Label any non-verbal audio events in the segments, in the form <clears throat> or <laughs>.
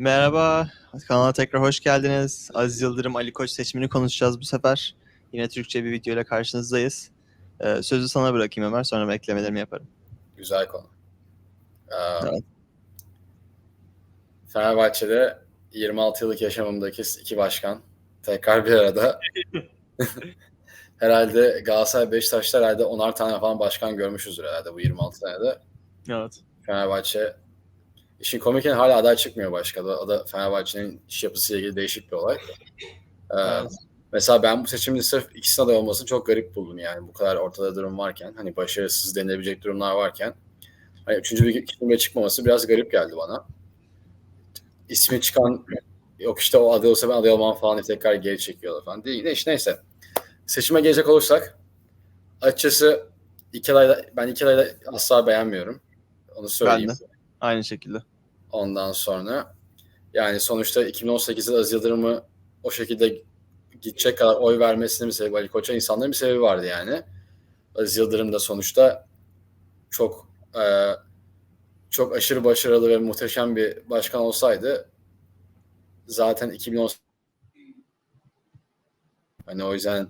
Merhaba, kanala tekrar hoş geldiniz. Aziz Yıldırım, Ali Koç seçimini konuşacağız bu sefer. Yine Türkçe bir video ile karşınızdayız. Ee, sözü sana bırakayım Ömer, sonra eklemelerimi yaparım. Güzel konu. Ee, Evet. Fenerbahçe'de 26 yıllık yaşamımdaki iki başkan tekrar bir arada. <laughs> herhalde Galatasaray Beşiktaş'ta herhalde onar tane falan başkan görmüşüzdür herhalde bu 26 senede. Evet. Fenerbahçe işin komik yanı hala aday çıkmıyor başka. Da Fenerbahçe'nin iş yapısıyla ilgili değişik bir olay. Ee, Evet. Mesela ben bu seçimin sırf ikisine aday olmasını çok garip buldum yani. Bu kadar ortada durum varken, hani başarısız denilebilecek durumlar varken hani üçüncü bir kişinin çıkmaması biraz garip geldi bana. İsmi çıkan yok işte o aday olsa ben aday olmam falan diye tekrar geri çekiyorlar falan. Değil de işte neyse. Seçime gelecek olursak açıkçası iki adayda, ben iki adayda asla beğenmiyorum. Onu söyleyeyim. Ben de. Aynı şekilde. Ondan sonra yani sonuçta 2018'de Aziz Yıldırım'ı o şekilde gidecek kadar oy vermesinin bir sebebi Ali Koç'a insanların bir sebebi vardı yani. Aziz Yıldırım da sonuçta çok e, çok aşırı başarılı ve muhteşem bir başkan olsaydı zaten 2010 hani o yüzden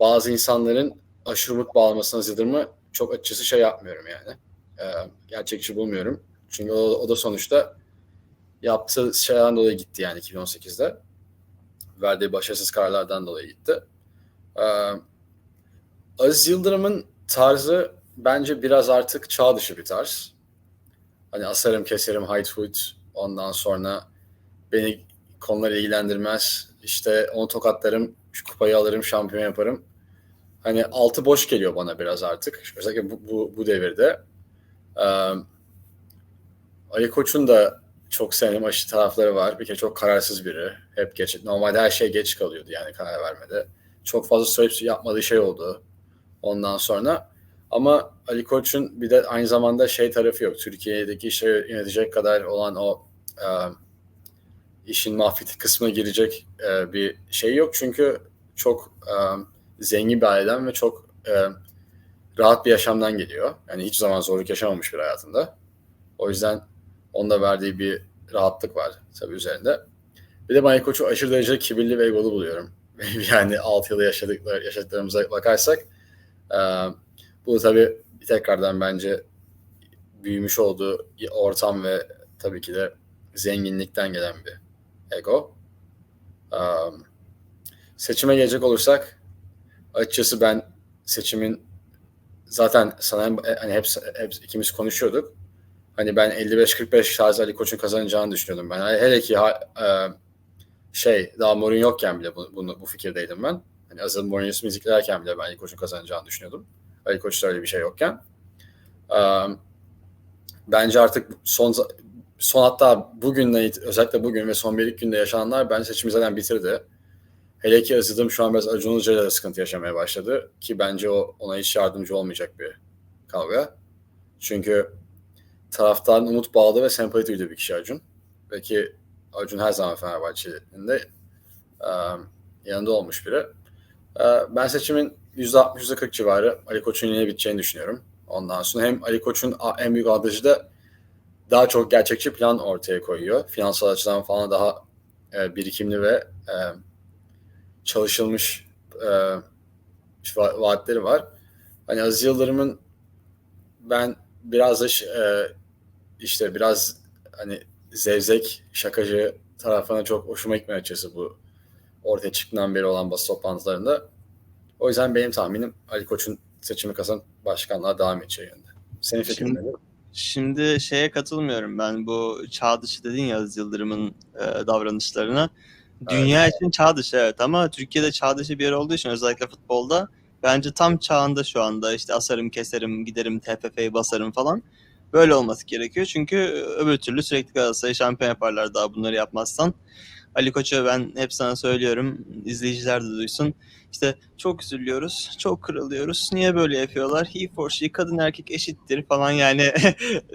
bazı insanların aşırı umut bağlamasına Aziz Yıldırım'ı çok açıkçası şey yapmıyorum yani. E, gerçekçi bulmuyorum. Çünkü o, o da sonuçta yaptığı şeylerden dolayı gitti yani 2018'de. Verdiği başarısız kararlardan dolayı gitti. Ee, Aziz Yıldırım'ın tarzı bence biraz artık çağ dışı bir tarz. Hani asarım keserim foot ondan sonra beni konular ilgilendirmez. İşte onu tokatlarım, şu kupayı alırım, şampiyon yaparım. Hani altı boş geliyor bana biraz artık. Özellikle bu, bu, bu devirde. Ee, Ali Koç'un da çok sevdiğim aşı tarafları var. Bir kere çok kararsız biri. Hep geç. Normalde her şey geç kalıyordu yani karar vermede. Çok fazla söyleyip yapmadığı şey oldu. Ondan sonra ama Ali Koç'un bir de aynı zamanda şey tarafı yok. Türkiye'deki işleri yönetecek kadar olan o e, işin mahfiti kısmına girecek e, bir şey yok. Çünkü çok e, zengin bir aileden ve çok e, rahat bir yaşamdan geliyor. Yani hiç zaman zorluk yaşamamış bir hayatında. O yüzden onda verdiği bir rahatlık var tabii üzerinde. Bir de Michael Koç'u aşırı derecede kibirli ve egolu buluyorum. <laughs> yani 6 yılı yaşadıkları, yaşadıklarımıza bakarsak e, bu tabii tekrardan bence büyümüş olduğu ortam ve tabii ki de zenginlikten gelen bir ego. E, seçime gelecek olursak açıkçası ben seçimin zaten sana hani hep, hep ikimiz konuşuyorduk hani ben 55-45 tarzı Ali Koç'un kazanacağını düşünüyordum ben. Yani hele ki ha, e, şey daha Mourinho yokken bile bu, bunu, bu fikirdeydim ben. Hani Azıl Mourinho'su müziklerken bile ben Ali Koç'un kazanacağını düşünüyordum. Ali Koç'ta öyle bir şey yokken. E, bence artık son son hatta bugün özellikle bugün ve son bir günde yaşananlar bence seçimi zaten bitirdi. Hele ki Aziz'im şu an biraz Acun Ilıcalı'yla da sıkıntı yaşamaya başladı. Ki bence o ona hiç yardımcı olmayacak bir kavga. Çünkü taraftarın umut bağlı ve sempati duyduğu bir kişi Acun. Ve ki Acun her zaman Fenerbahçe'nin de yanında olmuş biri. Ben seçimin %60-%40 civarı Ali Koç'un yine biteceğini düşünüyorum. Ondan sonra hem Ali Koç'un en büyük avantajı da daha çok gerçekçi plan ortaya koyuyor. Finansal açıdan falan daha e, birikimli ve e, çalışılmış e, vaatleri var. Hani Aziz Yıldırım'ın ben biraz da e, işte biraz hani zevzek, şakacı tarafına çok hoşuma gitmiyor açıkçası bu ortaya çıktığından beri olan basın toplantılarında. O yüzden benim tahminim Ali Koç'un seçimi kazan başkanlığa devam edeceği yönde. Senin fikrin Şimdi, nedir? şimdi şeye katılmıyorum ben bu çağ dışı dedin ya Aziz Yıldırım'ın e, davranışlarına. Dünya evet. için çağ dışı evet ama Türkiye'de çağ dışı bir yer olduğu için özellikle futbolda bence tam çağında şu anda işte asarım keserim giderim TFF'yi basarım falan. Böyle olması gerekiyor. Çünkü öbür türlü sürekli Galatasaray şampiyon yaparlar daha bunları yapmazsan. Ali Koç'a ben hep sana söylüyorum. izleyiciler de duysun. İşte çok üzülüyoruz, çok kırılıyoruz. Niye böyle yapıyorlar? He for she, kadın erkek eşittir falan yani. <laughs>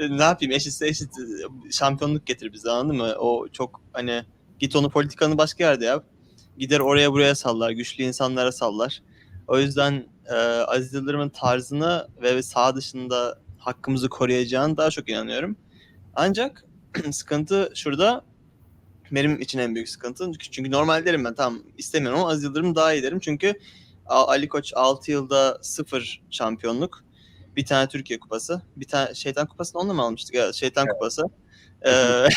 ne yapayım eşitse eşit. Şampiyonluk getir bize anladın mı? O çok hani git onu politikanı başka yerde yap. Gider oraya buraya sallar, güçlü insanlara sallar. O yüzden e, Aziz Yıldırım'ın tarzını ve sağ dışında hakkımızı koruyacağını daha çok inanıyorum. Ancak <clears throat> sıkıntı şurada. Benim için en büyük sıkıntı. Çünkü normal derim ben tamam istemiyorum ama Aziz Yıldırım daha iyi derim. Çünkü Ali Koç 6 yılda 0 şampiyonluk. Bir tane Türkiye kupası. Bir tane şeytan kupasını onunla mı almıştık? Evet, şeytan kupası. Ee,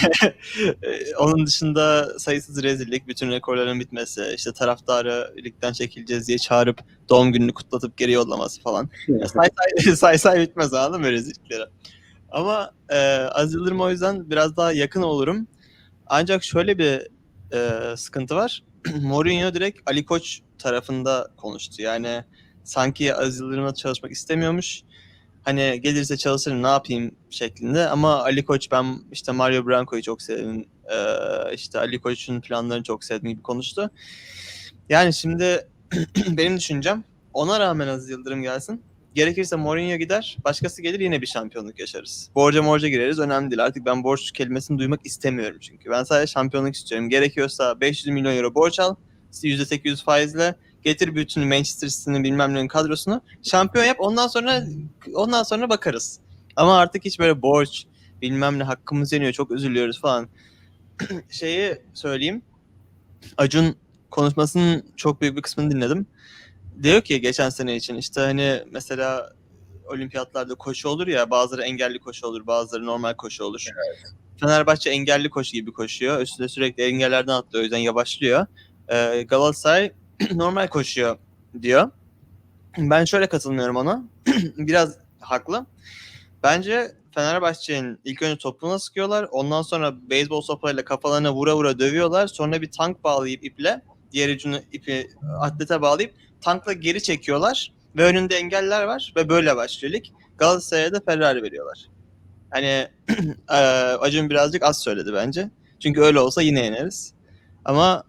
<laughs> onun dışında sayısız rezillik, bütün rekorların bitmesi, işte taraftarı ligden çekileceğiz diye çağırıp doğum gününü kutlatıp geri yollaması falan. Say, say, <laughs> say say bitmez anladın mı rezillikleri. Ama e, Aziz Yıldırım o yüzden biraz daha yakın olurum. Ancak şöyle bir e, sıkıntı var. <clears throat> Mourinho direkt Ali Koç tarafında konuştu. Yani sanki Aziz Yıldırım'la çalışmak istemiyormuş. Hani gelirse çalışırım ne yapayım şeklinde. Ama Ali Koç ben işte Mario Branco'yu çok sevdim. E, işte Ali Koç'un planlarını çok sevdim gibi konuştu. Yani şimdi <clears throat> benim düşüncem ona rağmen Aziz Yıldırım gelsin. Gerekirse Mourinho gider, başkası gelir yine bir şampiyonluk yaşarız. Borca morca gireriz önemli değil. Artık ben borç kelimesini duymak istemiyorum çünkü. Ben sadece şampiyonluk istiyorum. Gerekiyorsa 500 milyon euro borç al, %800 faizle getir bütün Manchester City'nin bilmem nenin kadrosunu şampiyon yap ondan sonra ondan sonra bakarız. Ama artık hiç böyle borç bilmem ne hakkımız yeniyor çok üzülüyoruz falan. <clears throat> Şeyi söyleyeyim. Acun konuşmasının çok büyük bir kısmını dinledim diyor ki geçen sene için işte hani mesela olimpiyatlarda koşu olur ya bazıları engelli koşu olur bazıları normal koşu olur. Evet. Fenerbahçe engelli koşu gibi koşuyor. Üstüne sürekli engellerden atlıyor o yüzden yavaşlıyor. Ee, Galatasaray <clears throat> normal koşuyor diyor. Ben şöyle katılmıyorum ona. <clears throat> Biraz haklı. Bence Fenerbahçe'nin ilk önce topuna sıkıyorlar. Ondan sonra beyzbol sopayla kafalarına vura vura dövüyorlar. Sonra bir tank bağlayıp iple diğer ucunu ipi atlete bağlayıp tankla geri çekiyorlar ve önünde engeller var ve böyle başlıyor lig. Galatasaray'a da Ferrari veriyorlar. Hani <clears throat> Acun birazcık az söyledi bence. Çünkü öyle olsa yine yeneriz. Ama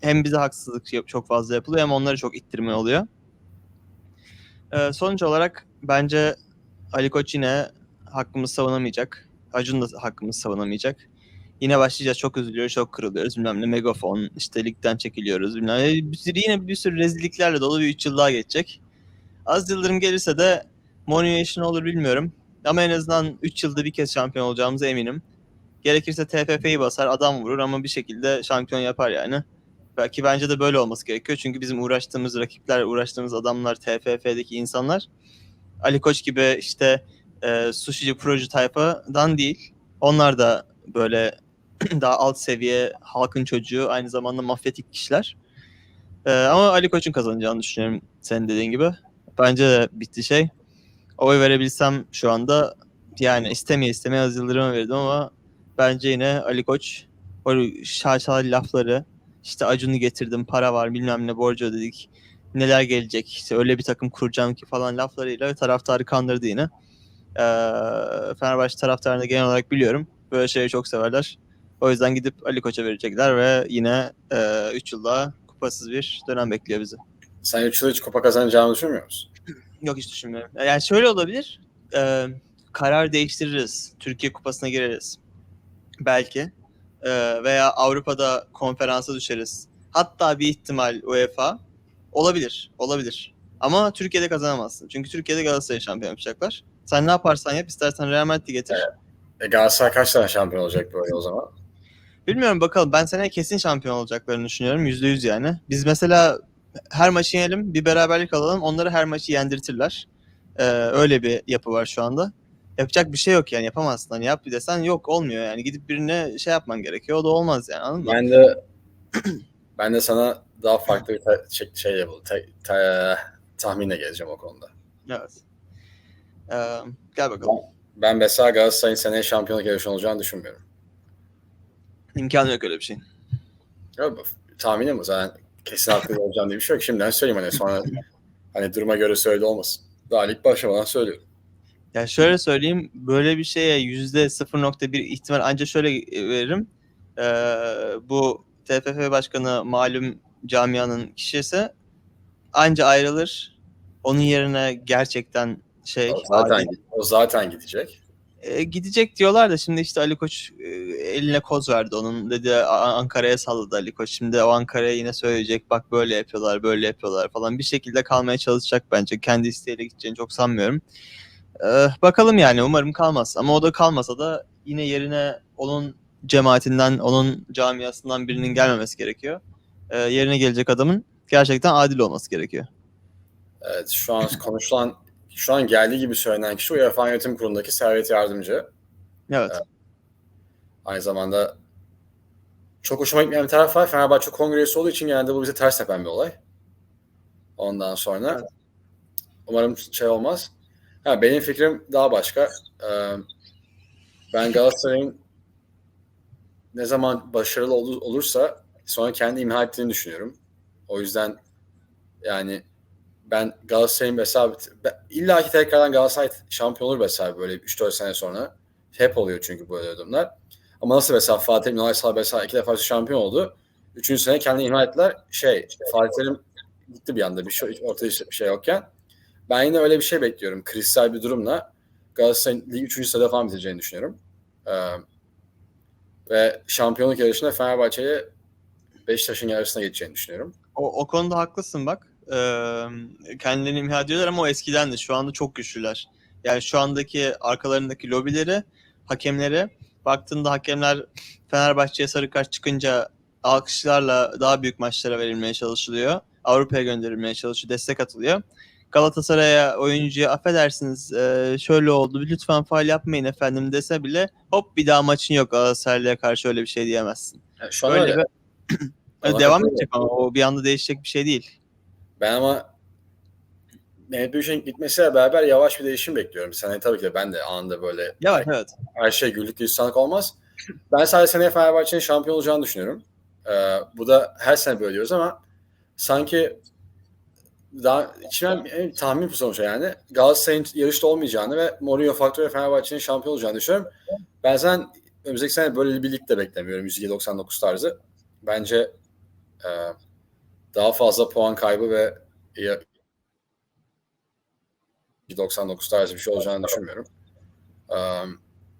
hem bize haksızlık çok fazla yapılıyor hem onları çok ittirme oluyor. Eee, sonuç olarak bence Ali Koç yine hakkımızı savunamayacak. Acun da hakkımızı savunamayacak. Yine başlayacağız. Çok üzülüyoruz, çok kırılıyoruz. Bilmem ne megafon, işte ligden çekiliyoruz. Bilmem ne. Bir sürü, yine bir sürü rezilliklerle dolu bir 3 yıl daha geçecek. Az Yıldırım gelirse de ne olur bilmiyorum. Ama en azından 3 yılda bir kez şampiyon olacağımıza eminim. Gerekirse TFF'yi basar, adam vurur ama bir şekilde şampiyon yapar yani. Belki bence de böyle olması gerekiyor. Çünkü bizim uğraştığımız rakipler, uğraştığımız adamlar, TFF'deki insanlar Ali Koç gibi işte e, sushici proje tayfadan değil. Onlar da böyle <clears throat> daha alt seviye halkın çocuğu aynı zamanda mafyatik kişiler. Ee, ama Ali Koç'un kazanacağını düşünüyorum senin dediğin gibi. Bence de bitti şey. Oy verebilsem şu anda yani istemeye istemeye Aziz Yıldırım'a verirdim ama bence yine Ali Koç o şaşalı lafları işte Acun'u getirdim para var bilmem ne borcu ödedik neler gelecek işte öyle bir takım kuracağım ki falan laflarıyla taraftarı kandırdı yine. Ee, Fenerbahçe taraftarını genel olarak biliyorum. Böyle şeyleri çok severler. O yüzden gidip Ali Koç'a verecekler ve yine 3 yıl daha kupasız bir dönem bekliyor bizi. Sen 3 yıl hiç kupa kazanacağını düşünmüyor musun? <clears throat> Yok hiç düşünmüyorum. Yani şöyle olabilir. e, karar değiştiririz. Türkiye kupasına gireriz. Belki. E, veya Avrupa'da konferansa düşeriz. Hatta bir ihtimal UEFA. Olabilir. Olabilir. Ama Türkiye'de kazanamazsın. Çünkü Türkiye'de Galatasaray şampiyon yapacaklar. Sen ne yaparsan yap. istersen Real Madrid'i getir. E Galatasaray kaç tane şampiyon olacak böyle o zaman? Bilmiyorum bakalım. Ben seneye kesin şampiyon olacaklarını düşünüyorum. Yüzde yüz yani. Biz mesela her maçı yenelim, bir beraberlik alalım. Onları her maçı yendirtirler. Ee, öyle bir yapı var şu anda. Yapacak bir şey yok yani yapamazsın. Hani yap bir desen yok olmuyor yani. Gidip birine şey yapman gerekiyor. O da olmaz yani anladın mı? Ben de <clears throat> ben de sana daha farklı bir ta- şey, şey. Ta- ta- tahminle geleceğim o konuda. Evet. Ee, gel bakalım. Ben mesela Galatasaray'ın seneye şampiyonluk yarışı olacağını düşünmüyorum. İmkanı yok öyle bir şeyin. Bu tahminim bu zaten kesin haklı olacağım diye bir şey yok. Şimdiden söyleyeyim hani sonra <laughs> hani duruma göre söyle olmasın. Daha lig başlamadan söylüyorum. Ya şöyle söyleyeyim. Böyle bir şeye yüzde 0.1 ihtimal ancak şöyle veririm. Ee, bu TFF başkanı malum camianın kişisi anca ayrılır. Onun yerine gerçekten şey O zaten, adil- o zaten gidecek. E, gidecek diyorlar da şimdi işte Ali Koç e, eline koz verdi onun dedi Ankara'ya salladı Ali Koç. Şimdi o Ankara'ya yine söyleyecek bak böyle yapıyorlar böyle yapıyorlar falan bir şekilde kalmaya çalışacak bence. Kendi isteğiyle gideceğini çok sanmıyorum. E, bakalım yani umarım kalmaz ama o da kalmasa da yine yerine onun cemaatinden, onun camiasından birinin gelmemesi gerekiyor. Ee, yerine gelecek adamın gerçekten adil olması gerekiyor. Evet, şu an konuşulan, şu an geldiği gibi söylenen kişi UEFA Yönetim Kurulu'ndaki Servet Yardımcı. Evet. Aynı zamanda çok hoşuma gitmeyen bir taraf var. Fenerbahçe kongresi olduğu için genelde bu bize ters tepen bir olay. Ondan sonra Evet. umarım şey olmaz. Ha, benim fikrim daha başka. Ee, ben Galatasaray'ın ne zaman başarılı ol- olursa sonra kendi imha ettiğini düşünüyorum. O yüzden yani ben Galatasaray'ın mesela illa ki tekrardan Galatasaray şampiyon olur mesela böyle 3-4 sene sonra. Hep oluyor çünkü böyle durumlar. Ama nasıl mesela Fatih Terim, Üniversitesi mesela iki defa şampiyon oldu. Üçüncü sene kendini imha ettiler. Şey, Fatih Terim gitti bir anda bir şey, ortada bir şey yokken. Ben yine öyle bir şey bekliyorum. Kristal bir durumla Galatasaray'ın lig üçüncü sırada falan bitireceğini düşünüyorum. Ee, ve şampiyonluk yarışında Fenerbahçe'ye Beşiktaş'ın yarısına geçeceğini düşünüyorum. O, o konuda haklısın bak. Ee, kendilerini imha ediyorlar ama o eskiden de şu anda çok güçlüler. Yani şu andaki arkalarındaki lobileri, hakemleri baktığında hakemler Fenerbahçe'ye sarı kart çıkınca alkışlarla daha büyük maçlara verilmeye çalışılıyor. Avrupa'ya gönderilmeye çalışıyor, destek atılıyor. Galatasaray'a oyuncuya affedersiniz e, şöyle oldu lütfen faal yapmayın efendim dese bile hop bir daha maçın yok Galatasaray'a karşı öyle bir şey diyemezsin. Yani şu an Öyle öyle. <clears throat> devam edecek ama o bir anda değişecek bir şey değil. Ben ama Mehmet Büyükşehir'in gitmesiyle beraber yavaş bir değişim bekliyorum. Seneye tabii ki de ben de anında böyle Yavaş evet. her şey güllük gülistanlık olmaz. Ben sadece seneye Fenerbahçe'nin şampiyon olacağını düşünüyorum. Ee, bu da her sene böyle diyoruz ama sanki daha içimden bir tahmin bu sonuçta yani. Galatasaray'ın yarışta olmayacağını ve Mourinho faktörü Fenerbahçe'nin şampiyon olacağını düşünüyorum. Ben zaten önümüzdeki sene böyle bir lig de beklemiyorum. 199 tarzı. Bence e, daha fazla puan kaybı ve ya- 99 tarzı bir şey olacağını düşünmüyorum. Ee,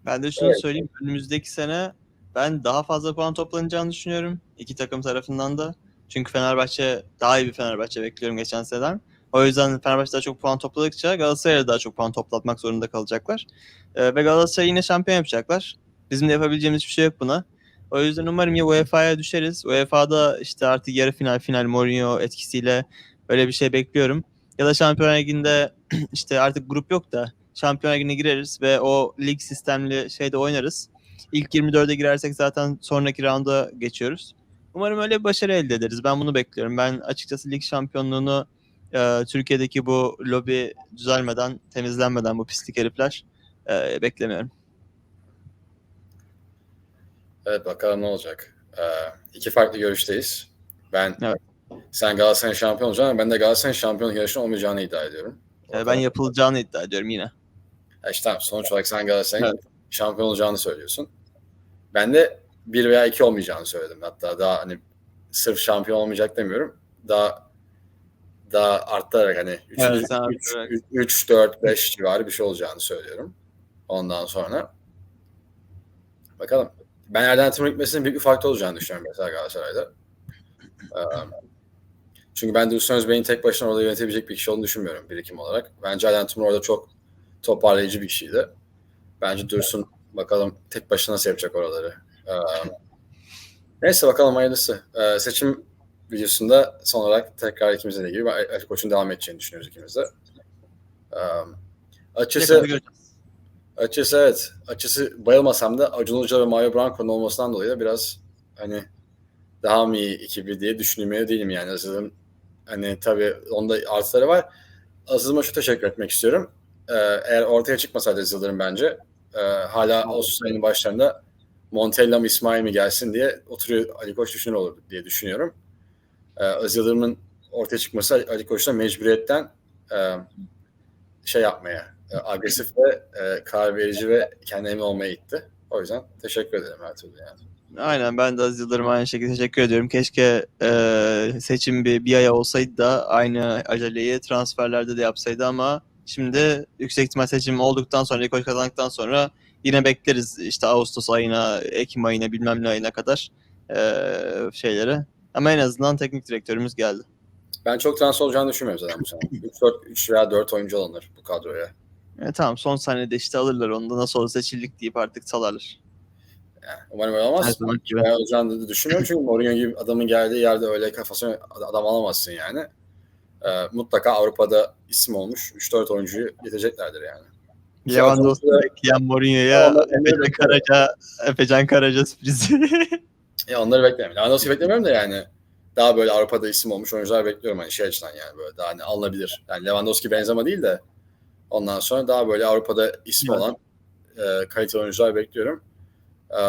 Ben de şunu Evet. söyleyeyim. Önümüzdeki sene ben daha fazla puan toplanacağını düşünüyorum. iki takım tarafından da. Çünkü Fenerbahçe daha iyi bir Fenerbahçe bekliyorum geçen seneden. O yüzden Fenerbahçe daha çok puan topladıkça Galatasaray'a da daha çok puan toplatmak zorunda kalacaklar. Ee, ve Galatasaray yine şampiyon yapacaklar. Bizim de yapabileceğimiz bir şey yok buna. O yüzden umarım ya UEFA'ya düşeriz. UEFA'da işte artık yarı final final Mourinho etkisiyle öyle bir şey bekliyorum. Ya da Şampiyonlar Ligi'nde <clears throat> işte artık grup yok da Şampiyonlar Ligi'ne gireriz ve o lig sistemli şeyde oynarız. İlk 24'e girersek zaten sonraki rounda geçiyoruz. Umarım öyle bir başarı elde ederiz. Ben bunu bekliyorum. Ben açıkçası lig şampiyonluğunu e, Türkiye'deki bu lobi düzelmeden, temizlenmeden bu pislik herifler e, beklemiyorum. Evet bakalım ne olacak. Ee, iki farklı görüşteyiz. Ben Evet. sen Galatasaray'ın şampiyon olacağını, ben de Galatasaray'ın şampiyon yarışında olmayacağını iddia ediyorum. E, ben yapılacağını iddia ediyorum yine. Ya işte tamam, sonuç olarak sen Galatasaray'ın Evet. şampiyon olacağını söylüyorsun. Ben de bir veya iki olmayacağını söyledim. Hatta daha hani sırf şampiyon olmayacak demiyorum. Daha daha arttarak hani 3, Evet, sen arttırarak. 3 4 5 civarı bir şey olacağını söylüyorum. Ondan sonra bakalım. Ben Erden Timur'un gitmesinin büyük bir faktör olacağını düşünüyorum mesela Galatasaray'da. Çünkü ben Dursun Özbey'in tek başına orada yönetebilecek bir kişi olduğunu düşünmüyorum birikim olarak. Bence Erden Timur orada çok toparlayıcı bir kişiydi. Bence Dursun bakalım tek başına nasıl yapacak oraları. Ee, neyse bakalım hayırlısı. Ee, seçim videosunda son olarak tekrar ikimizin de gibi Ali Koç'un devam edeceğini düşünüyoruz ikimiz de. Ee, Yakında göreceğiz. Açıkçası evet. Açıkçası bayılmasam da Acun Ilıcalı ve Mario Branco'nun olmasından dolayı da biraz hani daha mı iyi ekibi diye düşünmüyor değilim yani Aziz'in. Hani tabii onda artıları var. Aziz'ime şu teşekkür etmek istiyorum. Ee, eğer ortaya çıkmasaydı Yıldırım bence e, hala Ağustos ayının başlarında Montella mı İsmail mi gelsin diye oturuyor Ali Koç düşünür olur diye düşünüyorum. Ee, Aziz Yıldırım'ın ortaya çıkması Ali Koç'ta mecburiyetten e, şey yapmaya, e, agresif ve e, karar verici ve kendi olmaya itti. O yüzden teşekkür ederim her türlü yani. Aynen ben de Aziz Yıldırım'a aynı şekilde teşekkür ediyorum. Keşke e, seçim bir, bir aya olsaydı da aynı aceleyi transferlerde de yapsaydı ama şimdi yüksek ihtimal seçim olduktan sonra, oy kazandıktan sonra yine bekleriz işte Ağustos ayına, Ekim ayına bilmem ne ayına kadar e, şeyleri. Ama en azından teknik direktörümüz geldi. Ben çok transfer olacağını düşünmüyorum zaten bu sene. 3, 4, 3 veya 4 oyuncu alınır bu kadroya. E, tamam son saniyede işte alırlar onu da nasıl olsa seçildik deyip artık salarlar. Yani umarım öyle Her olmaz. Ben olacağını da düşünmüyorum çünkü Mourinho gibi adamın geldiği yerde öyle kafasına adam alamazsın yani. Ee, mutlaka Avrupa'da isim olmuş 3-4 oyuncuyu getireceklerdir yani. Lewandowski'yi bekleyen Mourinho'ya Onlar- Efecan Karaca, Efecan Karaca sürprizi. <laughs> Ya onları beklemiyorum. Lewandowski beklemiyorum da yani daha böyle Avrupa'da isim olmuş oyuncular bekliyorum hani şey açıdan yani böyle daha hani alınabilir. Yani Lewandowski benzeme değil de ondan sonra daha böyle Avrupa'da ismi Evet. olan e, kaliteli oyuncular bekliyorum. E,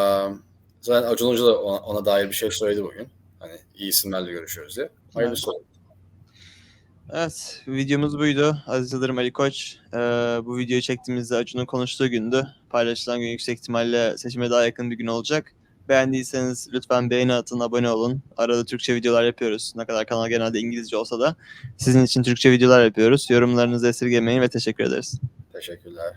zaten Acun Hoca da ona, ona dair bir şey söyledi bugün. Hani iyi isimlerle görüşüyoruz diye. Hayırlısı olsun. Evet, videomuz buydu. Aziz Yıldırım Ali Koç. Ee, bu videoyu çektiğimizde Acun'un konuştuğu gündü. Paylaşılan gün yüksek ihtimalle seçime daha yakın bir gün olacak. Beğendiyseniz lütfen beğeni atın, abone olun. Arada Türkçe videolar yapıyoruz. Ne kadar kanal genelde İngilizce olsa da sizin için Türkçe videolar yapıyoruz. Yorumlarınızı esirgemeyin ve teşekkür ederiz. Teşekkürler.